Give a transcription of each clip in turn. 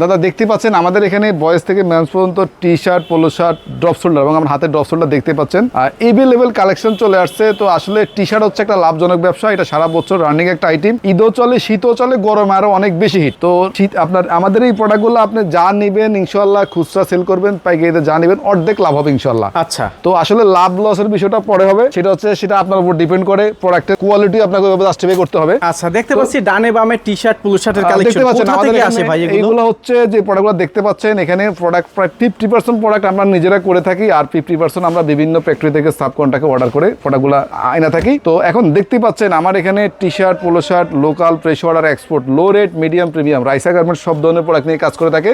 দাদা দেখতে পাচ্ছেন আমাদের এখানে বয়স থেকে ম্যান্স পর্যন্ত T shirt polo shirt drop shoulder এবং আমার হাতে ড্রপ শোল্ডার দেখতে পাচ্ছেন। এভেলেবেল কালেকশন চলে আসছে তো আসলে টি শার্ট হচ্ছে একটা লাভজনক ব্যবসা এটা সারা বছর রানিং একটা আইটেম ঈদও চলে শীতও চলে গরমে আরও অনেক বেশি হিট তো শীত আপনার আমাদের এই প্রোডাক্টগুলো আপনি যা নেবেন ইনশাল্লাহ খুচরা সেল করবেন পাইকারিতে যা নেবেন অর্ধেক লাভ হবে ইনশাল্লাহ আচ্ছা। তো আসলে লাভ লসের বিষয়টা পরে হবে সেটা হচ্ছে সেটা আপনার উপর ডিপেন্ড করে প্রোডাক্টের কোয়ালিটি আপনাকে জাস্টিফাই করতে হবে। আচ্ছা দেখতে পাচ্ছি ডানে বামে টি শার্ট পুলু শার্টের কালেকশন দেখতে পাচ্ছেন আমাদের আসে ভাই এগুলো? এইগুলো হচ্ছে যে প্রোডাক্টগুলো দেখতে পাচ্ছেন, এখানে প্রোডাক্ট প্রায় ফিফটি পার্সেন্ট প্রোডাক্ট আমরা নিজেরা করে থাকি আর ফিফটি পার্সেন্ট আমরা বিভিন্ন ফ্যাক্টরি থেকে সাব কন্ট্রাক্টে অর্ডার করে প্রোডাক্টগুলো আয়না থাকি। তো এখন দেখতে পাচ্ছেন আমার এখানে T shirt polo shirt local press order export low rate medium premium Raisa garments সব ধরনের প্রোডাক্ট নিয়ে কাজ করে থাকে।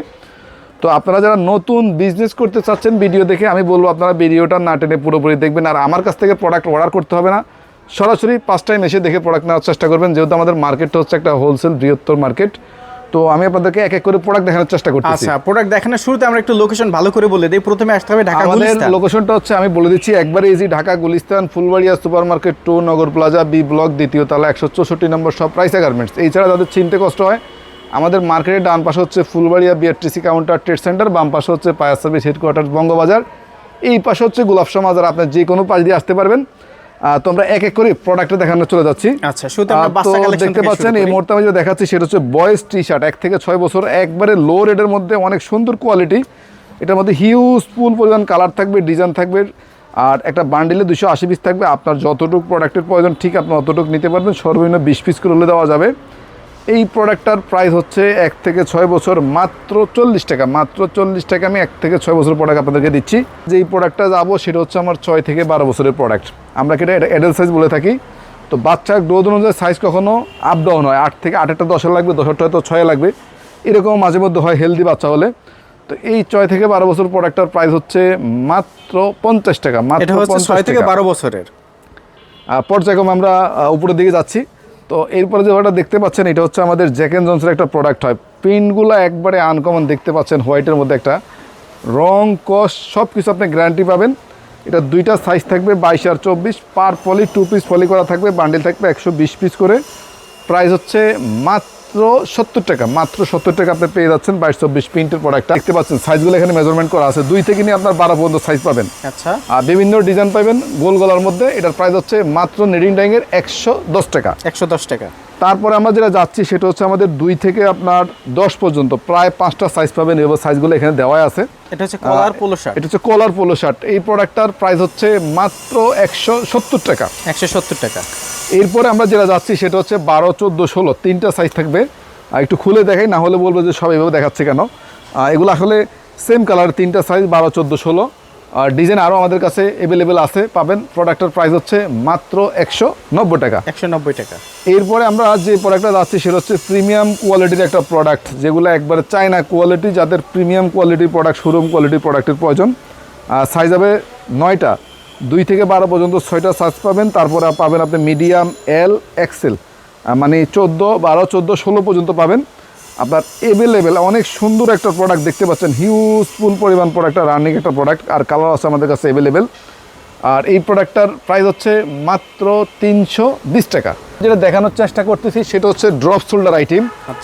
তো আপনারা যারা নতুন বিজনেস করতে চাচ্ছেন ভিডিও দেখে, আমি বলব আপনারা ভিডিওটা না টেনে পুরোপুরি দেখবেন আর আমার কাছ থেকে প্রোডাক্ট অর্ডার করতে হবে না। সরাসরি পাঁচ টাইম এসে দেখে প্রোডাক্ট নেওয়ার চেষ্টা করবেন, যেহেতু আমাদের মার্কেটটা হচ্ছে একটা হোলসেল বৃহত্তর মার্কেট তো আমি আপনাদেরকে এক এক করে প্রোডাক্ট দেখানোর চেষ্টা করতেছি। আচ্ছা প্রোডাক্ট দেখানোর শুরুতে আমরা একটু লোকেশন ভালো করে বলে দিই। প্রথমে আসতে হবে ঢাকা আমাদের গুলিস্তান। লোকেশনটা হচ্ছে আমি বলে দিচ্ছি একবারে easy Dhaka Gulistan Fulbaria super market two Nagar plaza B block দ্বিতীয় তলা একশো চৌষট্টি নম্বর সব প্রাইসা গার্মেন্টস এছাড়া যাদের চিনতে কষ্ট হয়। আমাদের মার্কেটের ডান পাশে হচ্ছে Fulbaria BRTC counter trade centre বাম পাশে হচ্ছে ফায়ার সার্ভিস হেডকোয়ার্টার বঙ্গবাজার। এই পাশে হচ্ছে গোলাপশা মাজার আপনি যে কোনো পাশ দিয়ে আসতে পারবেন। আহ, তো আমরা এক এক করে প্রোডাক্টে দেখানো চলে যাচ্ছি। আচ্ছা শুরুতে আমরা বাচ্চা কালেকশন দেখতে পাচ্ছেন এই মুহূর্তে আমি যেটা দেখাচ্ছি সেটা হচ্ছে বয়েজ টি শার্ট এক থেকে ছয় বছর একবারে লো রেটের মধ্যে অনেক সুন্দর কোয়ালিটি এটার মধ্যে হিউজ ফুল পরিমাণ কালার থাকবে ডিজাইন থাকবে আর একটা বান্ডিলে দুশো আশি পিস থাকবে। আপনার যতটুকু প্রোডাক্টের প্রয়োজন ঠিক আপনি অতটুকু নিতে পারবেন। সর্বনিম্ন বিশ পিস করে হলে দেওয়া যাবে। এই প্রোডাক্টটার প্রাইস হচ্ছে এক থেকে ছয় বছর মাত্র চল্লিশ টাকা। মাত্র চল্লিশ টাকা আমি এক থেকে ছয় বছর প্রোডাক্ট আপনাদেরকে দিচ্ছি। যে এই প্রোডাক্টটা যাব সেটা হচ্ছে আমার ছয় থেকে বারো বছরের প্রোডাক্ট আমরা কি এটা অ্যাডাল্ট সাইজ বলে থাকি? তো বাচ্চার গ্রোথ অনুযায়ী সাইজ কখনো আপ ডাউন হয়। আট থেকে আটেরটা দশে লাগবে দশেরটা হয়তো ছয়ে লাগবে। এরকম মাঝে মধ্যে হয় হেলদি বাচ্চা হলে। তো এই ছয় থেকে বারো বছর প্রোডাক্টটার প্রাইস হচ্ছে মাত্র পঞ্চাশ টাকা মাত্র এটা হচ্ছে 50 ছয় থেকে বারো বছরের। পর্যায়ক্রমে আমরা উপরের দিকে যাচ্ছি। তো এরপরে যে ওটা দেখতে পাচ্ছেন, এটা হচ্ছে আমাদের জ্যাকেন জনসের একটা প্রোডাক্ট হয়। প্রিন্টগুলো একবারে আনকমন দেখতে পাচ্ছেন হোয়াইটের মধ্যে একটা। রং কস সব কিছু আপনি গ্যারান্টি পাবেন। এটা দুইটা সাইজ থাকবে, বাইশ আর চব্বিশ। পার পলি টু পিস পলি করা থাকবে বান্ডিল থাকবে একশো বিশ পিস করে। প্রাইস হচ্ছে মাত্র সত্তর টাকা মাত্র সত্তর টাকা আপনি পেয়ে যাচ্ছেন বাইশ চব্বিশ প্রিন্টের প্রোডাক্টটা দেখতে পাচ্ছেন সাইজগুলো এখানে মেজারমেন্ট করা আছে। দুই থেকে নিয়ে আপনার বারো পর্যন্ত সাইজ পাবেন। আচ্ছা। আর বিভিন্ন ডিজাইন পাবেন গোল গলার মধ্যে। এটার প্রাইস হচ্ছে মাত্র নিডিং ডাইংয়ের একশো দশ টাকা। একশো দশ টাকা। তারপরে আমরা যেটা যাচ্ছি সেটা হচ্ছে আমাদের দুই থেকে আপনার দশ পর্যন্ত। প্রায় পাঁচটা সাইজ পাবেন এবার সাইজগুলো এখানে দেওয়া আছে। এটা হচ্ছে কলার পোলো শার্ট এটা হচ্ছে কলার পোলো শার্ট এই প্রোডাক্টটার প্রাইস হচ্ছে মাত্র একশো সত্তর টাকা। একশো সত্তর টাকা। এরপরে আমরা যেটা যাচ্ছি সেটা হচ্ছে বারো চোদ্দ ষোলো তিনটা সাইজ থাকবে। আর একটু খুলে দেখাই না হলে বলব যে সব এভাবে দেখাচ্ছে কেন। এগুলো আসলে সেম কালার তিনটা সাইজ বারো চোদ্দ ষোলো। আর ডিজাইন আরও আমাদের কাছে অ্যাভেলেবেল আছে পাবেন। প্রোডাক্টের প্রাইস হচ্ছে মাত্র একশো নব্বই টাকা। একশো নব্বই টাকা। এরপরে আমরা যে প্রোডাক্টটা যাচ্ছি সেটা হচ্ছে প্রিমিয়াম কোয়ালিটির একটা প্রোডাক্ট যেগুলো একবারে চায়না কোয়ালিটি যাদের প্রিমিয়াম কোয়ালিটির প্রোডাক্ট শোরুম কোয়ালিটির প্রোডাক্টের প্রয়োজন। সাইজ হবে নয়টা। দুই থেকে বারো পর্যন্ত ছয়টা সাইজ পাবেন, তারপরে পাবেন আপনি মিডিয়াম, এল, এক্সেল মানে চোদ্দ, বারো, চোদ্দ, ষোলো পর্যন্ত পাবেন। আপনার অ্যাভেলেবেল অনেক সুন্দর একটা প্রোডাক্ট দেখতে পাচ্ছেন হিউজফুল পরিমাণ প্রোডাক্ট রানিং একটা প্রোডাক্ট আর কালার আছে আমাদের কাছে অ্যাভেলেবেল আর এই প্রোডাক্টটার প্রাইস হচ্ছে মাত্র তিনশো বিশ টাকা। যেটা দেখানোর চেষ্টা করতেছি সেটা হচ্ছে ড্রপ শোল্ডার আইটেম।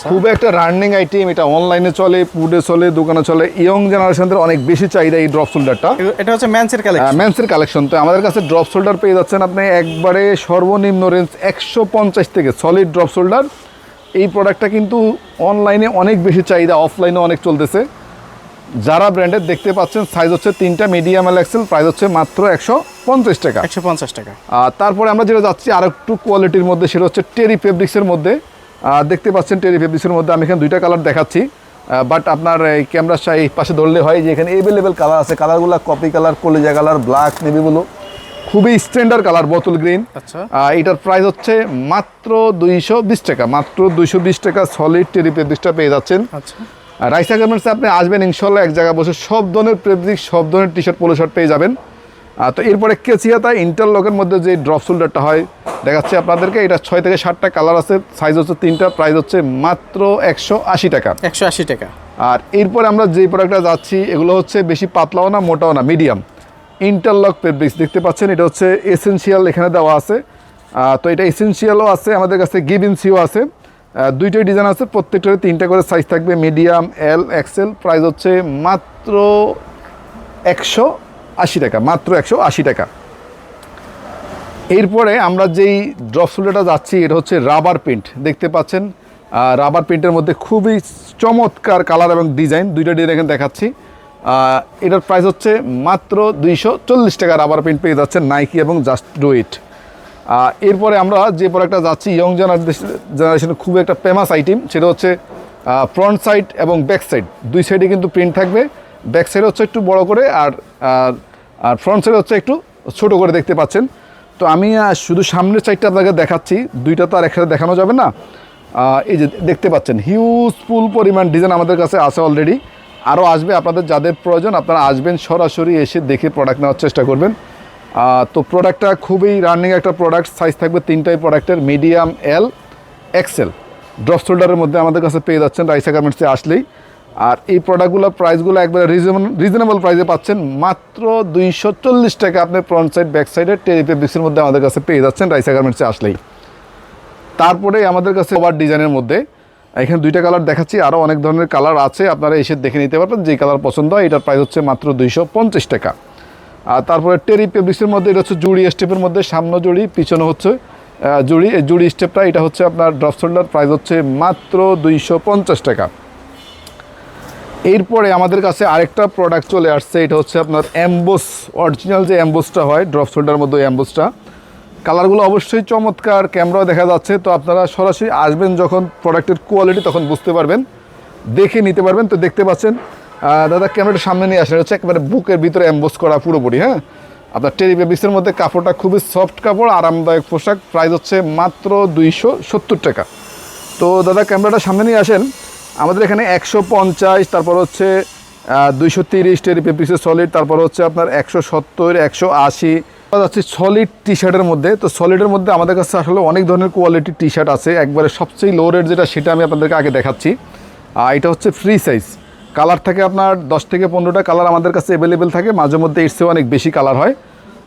খুব একটা রানিং আইটেম এটা অনলাইনে চলে ফুডে চলে দোকানে চলে ইয়ং জেনারেশনদের অনেক বেশি চাহিদা এই ড্রপ শোল্ডারটা এটা হচ্ছে ম্যানসের কালেকশন মেন্সের কালেকশন তো আমাদের কাছে ড্রপ শোল্ডার পেয়ে যাচ্ছেন আপনি একবারে সর্বনিম্ন রেঞ্জ একশো পঞ্চাশ থেকে সলিড ড্রপ শোল্ডার এই প্রোডাক্টটা কিন্তু অনলাইনে অনেক বেশি চাহিদা অফলাইনে অনেক চলতেছে। যারা ব্র্যান্ডের দেখতে পাচ্ছেন সাইজ হচ্ছে তিনটা মিডিয়াম এল এক্সেল প্রাইস হচ্ছে মাত্র একশো পঞ্চাশ টাকা। একশো পঞ্চাশ টাকা। আর তারপরে আমরা যেটা যাচ্ছি আর একটু কোয়ালিটির মধ্যে সেটা হচ্ছে টেরি ফেব্রিক্সের মধ্যে। দেখতে পাচ্ছেন টেরি ফেব্রিক্সের মধ্যে আমি এখানে দুইটা কালার দেখাচ্ছি। বাট আপনার এই ক্যামেরার সাই পাশে ধরলে হয় যে এখানে এভেলেবেল কালার আছে। কালারগুলো কপি কালার কলিজা কালার ব্ল্যাক নেভি ব্লু খুবই স্ট্যান্ডার্ড কালার বোতল গ্রিন আচ্ছা। এটার প্রাইস হচ্ছে মাত্র দুইশো বিশ টাকা। মাত্র দুইশো বিশ টাকা সলিড টেরি ফেব্রিক্সটা পেয়ে যাচ্ছেন। আচ্ছা। রাইসা গার্মেন্টসে আপনি আসবেন ইনশাল্লাহ এক জায়গায় বসে সব ধরনের ফেব্রিক সব ধরনের টি শার্ট পোলো শার্ট পেয়ে যাবেন। তো এরপরে কেচিয়াতা ইন্টারলকের মধ্যে যে ড্রপ শোল্ডারটা হয় দেখাচ্ছি আপনাদেরকে এটা ছয় থেকে সাতটা কালার আছে সাইজ হচ্ছে তিনটা প্রাইস হচ্ছে মাত্র একশো আশি টাকা। একশো আশি টাকা। আর এরপরে আমরা যে প্রোডাক্টটা যাচ্ছি এগুলো হচ্ছে বেশি পাতলাও না মোটাও না মিডিয়াম ইন্টারলক ফেব্রিক্স দেখতে পাচ্ছেন এটা হচ্ছে এসেনশিয়াল এখানে দেওয়া আছে। তো এটা এসেনশিয়ালও আছে আমাদের কাছে গিভিনসিও আছে। দুইটাই ডিজাইন আছে প্রত্যেকটারে তিনটা করে সাইজ থাকবে মিডিয়াম এল এক্সেল প্রাইস হচ্ছে মাত্র একশো আশি টাকা, মাত্র একশো আশি টাকা। এরপরে আমরা যেই ড্রপ যাচ্ছি, এটা হচ্ছে রাবার প্রিন্ট দেখতে পাচ্ছেন রাবার প্রিন্টের মধ্যে খুবই চমৎকার কালার এবং ডিজাইন দুইটা ডিজাইন এখানে দেখাচ্ছি। এটার প্রাইস হচ্ছে মাত্র দুইশো চল্লিশ টাকা রাবার প্রিন্ট পেয়ে যাচ্ছে নাইকি এবং জাস্ট ডু ইট এরপরে আমরা যে প্রোডাক্টটা যাচ্ছি ইয়ং জেনারেশনের খুব একটা ফেমাস আইটেম সেটা হচ্ছে ফ্রন্ট সাইড এবং ব্যাক সাইড দুই সাইডে কিন্তু প্রিন্ট থাকবে। ব্যাক সাইড হচ্ছে একটু বড় করে আর, আর- ফ্রন্ট সাইড হচ্ছে একটু ছোট করে দেখতে পাচ্ছেন। তো আমি শুধু সামনের সাইডটা আপনাকে দেখাচ্ছি। দুইটা তো আর একসাথে দেখানো যাবে না। এই যে দেখতে পাচ্ছেন হিউজ ফুল পরিমাণ ডিজাইন আমাদের কাছে আছে অলরেডি আরও আসবে, আপনাদের যাদের প্রয়োজন আপনারা আসবেন সরাসরি এসে দেখে প্রোডাক্ট নেওয়ার চেষ্টা করবেন। তো প্রোডাক্টটা খুবই রানিং একটা প্রোডাক্ট সাইজ থাকবে তিনটাই প্রোডাক্টের মিডিয়াম এল এক্সেল ড্রপ শোল্ডারের মধ্যে আমাদের কাছে পেয়ে যাচ্ছেন রাইসা গার্মেন্টসে আসলেই। আর এই প্রোডাক্টগুলো প্রাইসগুলো একবারে রিজনেবল প্রাইসে পাচ্ছেন মাত্র দুইশো চল্লিশ টাকা আপনি ফ্রন্ট সাইড ব্যাক সাইডে টেরিপেবিক্সের মধ্যে আমাদের কাছে পেয়ে যাচ্ছেন রাইসা গার্মেন্টসে আসলেই। তারপরে আমাদের কাছে ওভার ডিজাইনের মধ্যে, এখানে দুইটা কালার দেখাচ্ছি আরও অনেক ধরনের কালার আছে, আপনারা এসে দেখে নিতে পারবেন যেই কালার পছন্দ হয়, এটার প্রাইস হচ্ছে মাত্র দুইশো পঞ্চাশ টাকা। আর তারপরে টেরি পেব্রিক্সের মধ্যে, এটা হচ্ছে জুড়ি স্টেপের মধ্যে, সামনে জুড়ি, পিছনে হচ্ছে জুড়ি। এই জুড়ি স্টেপটা, এটা হচ্ছে আপনার ড্রপ শোল্ডার, প্রাইস হচ্ছে মাত্র দুইশো পঞ্চাশ টাকা। এরপরে আমাদের কাছে আরেকটা প্রোডাক্ট চলে আসছে, এটা হচ্ছে আপনার অ্যাম্বোস অরিজিনাল যে অ্যাম্বোসটা হয়, ড্রপ শোল্ডারের মধ্যে অ্যাম্বোসটা কালারগুলো অবশ্যই চমৎকার ক্যামেরাও দেখা যাচ্ছে, তো আপনারা সরাসরি আসবেন যখন প্রোডাক্টের কোয়ালিটি তখন বুঝতে পারবেন, দেখে নিতে পারবেন। তো দেখতে পাচ্ছেন দাদা ক্যামেরাটা সামনে নিয়ে আসেন। হচ্ছে একেবারে বুকের ভিতরে অ্যাম্বোস করা পুরোপুরি হ্যাঁ? আপনার টেরি বেবিসের মধ্যে কাপড়টা খুবই সফট কাপড়, আরামদায়ক পোশাক। প্রাইস হচ্ছে মাত্র দুইশো সত্তর টাকা। তো দাদা ক্যামেরাটা সামনে নিয়ে আসেন। আমাদের এখানে একশো পঞ্চাশ, তারপর হচ্ছে দুইশো তিরিশ টেরি পিসের সলিড তারপর হচ্ছে আপনার একশো সত্তর, একশো আশি। যাচ্ছে সলিড টি শার্টের মধ্যে। তো সলিডের মধ্যে আমাদের কাছে আসলে অনেক ধরনের কোয়ালিটির টি শার্ট আছে। একবারে সবচেয়ে লো রেট যেটা, সেটা আমি আপনাদেরকে আগে দেখাচ্ছি। এটা হচ্ছে ফ্রি সাইজ কালার থাকে আপনার দশ থেকে পনেরোটা কালার আমাদের কাছে অ্যাভেলেবেল থাকে। মাঝে মধ্যে এর অনেক বেশি কালার হয়।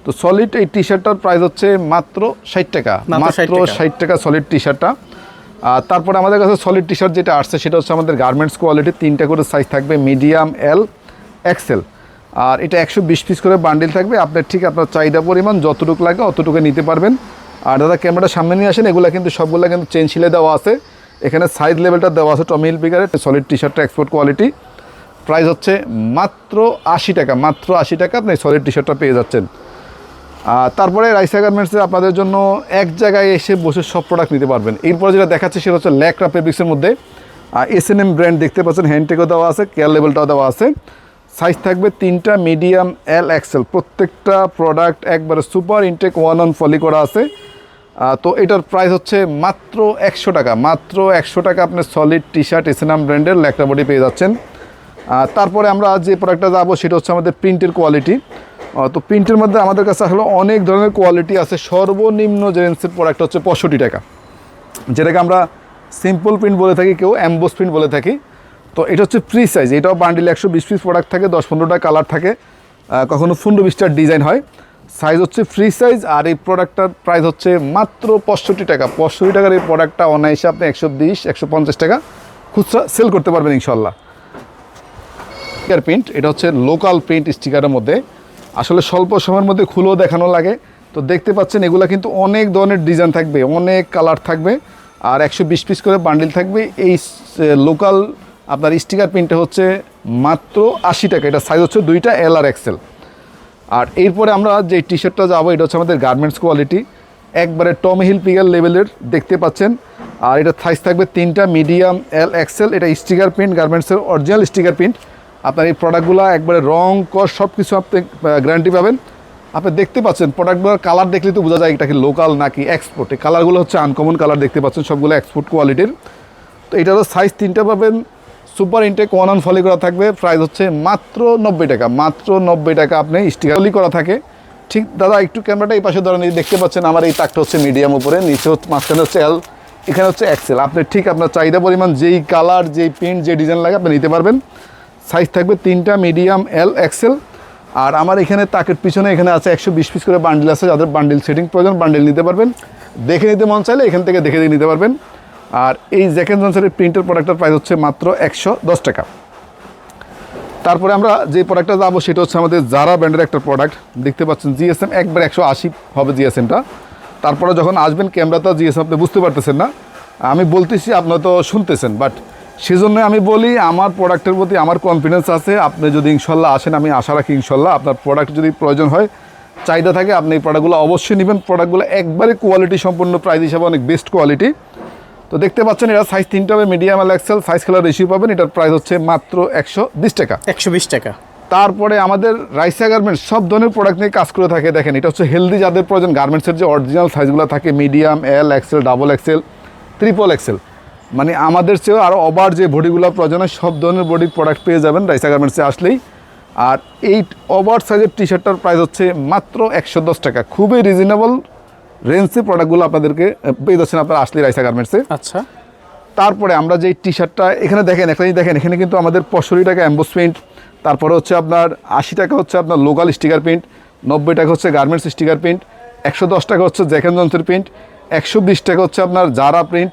তো সলিড এই টি শার্টটার প্রাইস হচ্ছে মাত্র ষাট টাকা। মাত্র 60 ষাট টাকা সলিড টি শার্টটা আর তারপরে আমাদের কাছে সলিড টি শার্ট যেটা আসছে সেটা হচ্ছে আমাদের গার্মেন্টস কোয়ালিটি তিনটা করে সাইজ থাকবে মিডিয়াম এল এক্সেল আর এটা একশো বিশ পিস করে বান্ডিল থাকবে। আপনার ঠিক আপনার চাহিদা পরিমাণ যতটুকু লাগে অতটুকু নিতে পারবেন। আর দাদা ক্যামেরাটা সামনে নিয়ে আসেন এগুলো কিন্তু সবগুলো কিন্তু চেন ছিলে দেওয়া আছে। এখানে সাইজ লেভেলটা দেওয়া আছে টমিল পিকারের সলিড টি শার্টটা এক্সপোর্ট কোয়ালিটি প্রাইস হচ্ছে মাত্র আশি টাকা, মাত্র আশি টাকা আপনি সলিড টি শার্টটা পেয়ে যাচ্ছেন। আর তারপরে রাইসা গার্মেন্টসে আপনাদের জন্য এক জায়গায় এসে বসে সব প্রোডাক্ট নিতে পারবেন। এরপরে যেটা দেখাচ্ছে সেটা হচ্ছে ল্যাকরা ফেব্রিক্সের মধ্যে। এস এন এম ব্র্যান্ড দেখতে পাচ্ছেন হ্যান্ডটেকও দেওয়া আছে কেয়ার লেভেলটাও দেওয়া আছে। সাইজ থাকবে তিনটা মিডিয়াম এল এক্সেল প্রত্যেকটা প্রোডাক্ট একবারে সুপার ইনটেক ওয়ান অন ফলি করা আছে। তো এটার প্রাইস হচ্ছে মাত্র একশো টাকা, মাত্র একশো টাকা আপনি সলিড টি শার্ট এসএনএম ব্র্যান্ডের ল্যাকটা বডি পেয়ে যাচ্ছেন। তারপরে আমরা যে প্রোডাক্টটা যাব সেটা হচ্ছে আমাদের প্রিন্টের কোয়ালিটি তো প্রিন্টের মধ্যে আমাদের কাছে আসলে অনেক ধরনের কোয়ালিটি আছে। সর্বনিম্ন যে রেঞ্জের প্রোডাক্ট হচ্ছে পঁয়ষট্টি টাকা। যেটাকে আমরা সিম্পল প্রিন্ট বলে থাকি, কেউ অ্যাম্বোস প্রিন্ট বলে থাকি। তো এটা হচ্ছে ফ্রি সাইজ এটাও বান্ডিল একশো বিশ পিস প্রোডাক্ট থাকে, দশ পনেরোটা কালার থাকে। কখনো পনেরো বিশটার ডিজাইন হয়। সাইজ হচ্ছে ফ্রি সাইজ আর এই প্রোডাক্টটার প্রাইস হচ্ছে মাত্র পঁয়ষট্টি টাকা। পঁয়ষট্টি টাকার এই প্রোডাক্টটা অনায়াসে আপনি একশো বিশ, একশো পঞ্চাশ টাকা খুচরা সেল করতে পারবেন ইনশাল্লাহ স্টিকার প্রিন্ট এটা হচ্ছে লোকাল প্রিন্ট স্টিকারের মধ্যে। আসলে স্বল্প সময়ের মধ্যে খুলেও দেখানো লাগে। তো দেখতে পাচ্ছেন, এগুলা কিন্তু অনেক ধরনের ডিজাইন থাকবে, অনেক কালার থাকবে, আর একশো বিশ পিস করে বান্ডিল থাকবে। এই লোকাল আপনার স্টিকার প্রিন্টটা হচ্ছে মাত্র আশি টাকা, এটা সাইজ হচ্ছে দুইটা এল আর এক্সেল আর এরপরে আমরা যে টি শার্টটা যাব, এটা হচ্ছে আমাদের গার্মেন্টস কোয়ালিটি একবারে টম হিল পিগার লেভেলের দেখতে পাচ্ছেন। আর এটা সাইজ থাকবে তিনটা মিডিয়াম এল এক্সেল এটা স্টিকার প্রিন্ট গার্মেন্টসের অরিজিনাল স্টিকার প্রিন্ট আপনার এই প্রোডাক্টগুলো একবারে রং কর সব কিছু আপনি গ্যারান্টি পাবেন। আপনি দেখতে পাচ্ছেন প্রোডাক্টগুলোর কালার দেখলে তো বোঝা যায় এটা কি লোকাল নাকি এক্সপোর্ট এই কালারগুলো হচ্ছে আনকমন কালার দেখতে পাচ্ছেন, সবগুলো এক্সপোর্ট কোয়ালিটির তো এটারও সাইজ তিনটা পাবেন। সুপার ইনটেক ওয়ান অন ফলি করা থাকবে। প্রাইস হচ্ছে মাত্র নব্বই টাকা। মাত্র নব্বই টাকা আপনি স্টিকার ফলি করা থাকে। ঠিক, দাদা, একটু ক্যামেরাটা এই পাশে ধরেন দেখতে পাচ্ছেন, আমার এই তাকটা হচ্ছে মিডিয়াম উপরে, নিচে হচ্ছে, মাঝখানে হচ্ছে এল এখানে হচ্ছে এক্সেল আপনি ঠিক আপনার চাহিদা পরিমাণ, যেই কালার যেই প্রিন্ট যে ডিজাইন লাগে আপনি নিতে পারবেন। সাইজ থাকবে তিনটা মিডিয়াম এল এক্সেল আর আমার এখানে তাকের পিছনে এখানে আছে একশো বিশ পিস করে বান্ডিল আছে, যাদের বান্ডিল সেটিং প্রয়োজন বান্ডিল নিতে পারবেন। দেখে নিতে মন চাইলে এখান থেকে দেখে নিতে পারবেন। আর এই জ্যাকেন জনসনের প্রিন্টের প্রোডাক্টের প্রাইস হচ্ছে মাত্র একশো দশ টাকা। তারপরে আমরা যে প্রোডাক্টটা যাব, সেটা হচ্ছে আমাদের জারা ব্র্যান্ডের একটা প্রোডাক্ট দেখতে পাচ্ছেন জিএসএম একবার একশো আশি হবে জিএসএমটা তারপরে যখন আসবেন ক্যামেরাতে জিএসএম আপনি বুঝতে পারতেছেন না। আমি বলতেছি আপনারা তো শুনতেছেন বাট সেজন্য আমি বলি আমার প্রোডাক্টের প্রতি আমার কনফিডেন্স আছে। আপনি যদি ইনশাল্লাহ আসেন আমি আশা রাখি ইনশাল্লাহ আপনার প্রোডাক্ট যদি প্রয়োজন হয় চাহিদা থাকে আপনি এই প্রোডাক্টগুলো অবশ্যই নেবেন। প্রোডাক্টগুলো একবারে কোয়ালিটি সম্পূর্ণ প্রাইস হিসাবে অনেক বেস্ট কোয়ালিটি তো দেখতে পাচ্ছেন এটা সাইজ তিনটা হবে মিডিয়াম আর এক্সেল সাইজ খেলার রেশিও পাবেন এটার প্রাইস হচ্ছে মাত্র একশো বিশ টাকা। একশো বিশ টাকা। তারপরে আমাদের রাইসা গার্মেন্টস সব ধরনের প্রোডাক্ট নিয়ে কাজ করে থাকে দেখেন। এটা হচ্ছে হেলদি যাদের প্রয়োজন গার্মেন্টসের যে অরিজিনাল সাইজগুলো থাকে medium L XL double XL triple XL মানে আমাদের চেয়েও আরও ওভার যে বডিগুলো প্রয়োজন হয় সব ধরনের বডি প্রোডাক্ট পেয়ে যাবেন রাইসা গার্মেন্টসে আসলেই। আর এই ওভার সাইজের টি শার্টটার প্রাইস হচ্ছে মাত্র একশো দশ টাকা। খুবই রিজনেবল রেঞ্জে প্রোডাক্টগুলো আপনাদেরকে পেয়ে যাচ্ছেন আপনারা আসলে রাইসা গার্মেন্টসে আচ্ছা। তারপরে আমরা যে টি শার্টটা এখানে দেখেন জিনিস দেখেন এখানে কিন্তু আমাদের পঁয়ষট্টি টাকা অ্যাম্বোস প্রিন্ট তারপরে হচ্ছে আপনার আশি টাকা হচ্ছে আপনার লোকাল স্টিকার প্রিন্ট নব্বই টাকা হচ্ছে গার্মেন্টস স্টিকার প্রিন্ট একশো দশ টাকা হচ্ছে জ্যাকেন জন্সের প্রিন্ট একশো বিশ টাকা হচ্ছে আপনার জারা প্রিন্ট